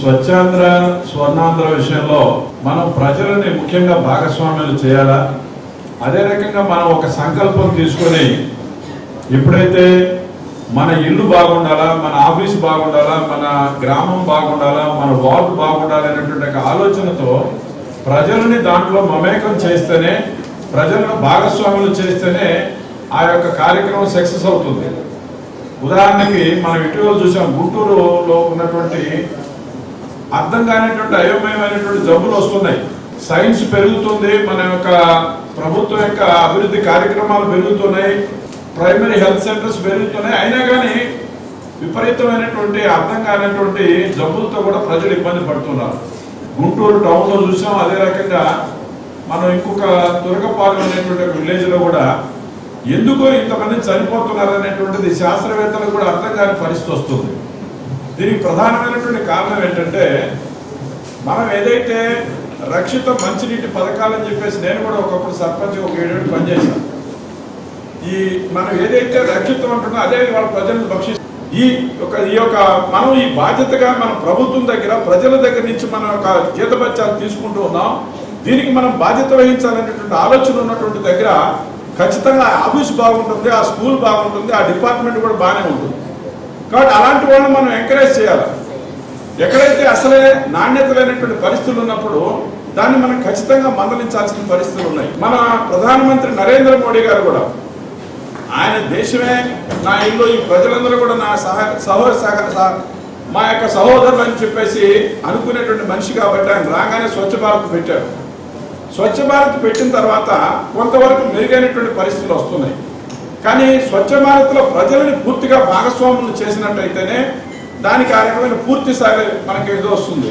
స్వచ్ఛాంధ్ర స్వర్ణాంధ్ర విషయంలో మనం ప్రజలని ముఖ్యంగా భాగస్వామ్యాలు చేయాలా? అదే రకంగా మనం ఒక సంకల్పం తీసుకొని ఎప్పుడైతే మన ఇల్లు బాగుండాలా మన ఆఫీస్ బాగుండాలా మన గ్రామం బాగుండాలా మన వార్డు బాగుండాలి అనేటువంటి ఒక ఆలోచనతో ప్రజలని దాంట్లో మమేకం చేస్తేనే ప్రజలను భాగస్వాములు చేస్తేనే ఆ యొక్క కార్యక్రమం సక్సెస్ అవుతుంది. ఉదాహరణకి మనం ఇటీవల చూసాం గుంటూరులో ఉన్నటువంటి అర్థం కానిటువంటి అయోమయమైనటువంటి జబ్బులు వస్తున్నాయి. సైన్స్ పెరుగుతుంది మన యొక్క ప్రభుత్వం యొక్క అభివృద్ధి కార్యక్రమాలు పెరుగుతున్నాయి ప్రైమరీ హెల్త్ సెంటర్స్ పెరుగుతున్నాయి. అయినా కానీ విపరీతమైనటువంటి అర్థం కానటువంటి జబ్బులతో కూడా ప్రజలు ఇబ్బంది పడుతున్నారు. గుంటూరు టౌన్లో చూసాం అదే రకంగా మనం ఇంకొక దుర్గపాలెం అనేటువంటి విలేజ్లో కూడా ఎందుకో ఇంతమంది చనిపోతున్నారు అనేటువంటిది శాస్త్రవేత్తలకు కూడా అర్థం కాని పరిస్థితి వస్తుంది. దీనికి ప్రధానమైనటువంటి కారణం ఏంటంటే మనం ఏదైతే రక్షిత మంచినీటి పథకాలని చెప్పేసి నేను కూడా ఒకప్పుడు సర్పంచ్ ఒక ఏడేడు పనిచేశాను. ఈ మనం ఏదైతే రక్షితం అంటున్నా అదే వాళ్ళ ప్రజలను భక్షి ఈ యొక్క ఈ యొక్క మనం ఈ బాధ్యతగా మన ప్రభుత్వం దగ్గర ప్రజల దగ్గర నుంచి మనం ఒక జీతబత్యాలు తీసుకుంటూ ఉన్నాం. దీనికి మనం బాధ్యత వహించాలనేటువంటి ఆలోచన ఉన్నటువంటి దగ్గర ఖచ్చితంగా ఆఫీస్ బాగుంటుంది ఆ స్కూల్ బాగుంటుంది ఆ డిపార్ట్మెంట్ కూడా బాగానే ఉంటుంది. కాబట్టి అలాంటి వాళ్ళని మనం ఎంకరేజ్ చేయాలి. ఎక్కడైతే అసలే నాణ్యత లేనటువంటి పరిస్థితులు ఉన్నప్పుడు దాన్ని మనం ఖచ్చితంగా మందలించాల్సిన పరిస్థితులు ఉన్నాయి. మన ప్రధానమంత్రి నరేంద్ర మోడీ గారు కూడా ఆయన దేశమే నా ఇల్లు ఈ ప్రజలందరూ కూడా నా సహ సహోదర సహ మా యొక్క సహోదరులు అని చెప్పేసి అనుకునేటువంటి మనిషి కాబట్టి ఆయన రాగానే స్వచ్ఛ భారత్ పెట్టారు స్వచ్ఛ భారత్ పెట్టిన తర్వాత కొంతవరకు మెరుగైనటువంటి పరిస్థితులు వస్తున్నాయి. కానీ స్వచ్ఛ భారత్లో ప్రజలని పూర్తిగా భాగస్వాములు చేసినట్టయితేనే దానికి ఆ రకమైన పూర్తి సాగ మనకి ఏదో వస్తుంది.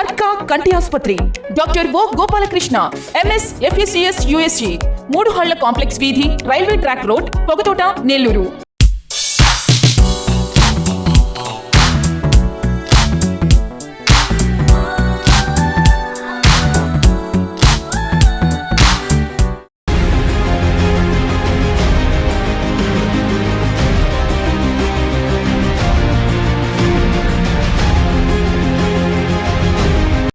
అర్కా కంటి ఆసుపత్రి. Doctor O Gopalakrishna MS FSCS USC మూడు హళ్ళ కాంప్లెక్స్ వీధి railway track road Pogathota Nellore.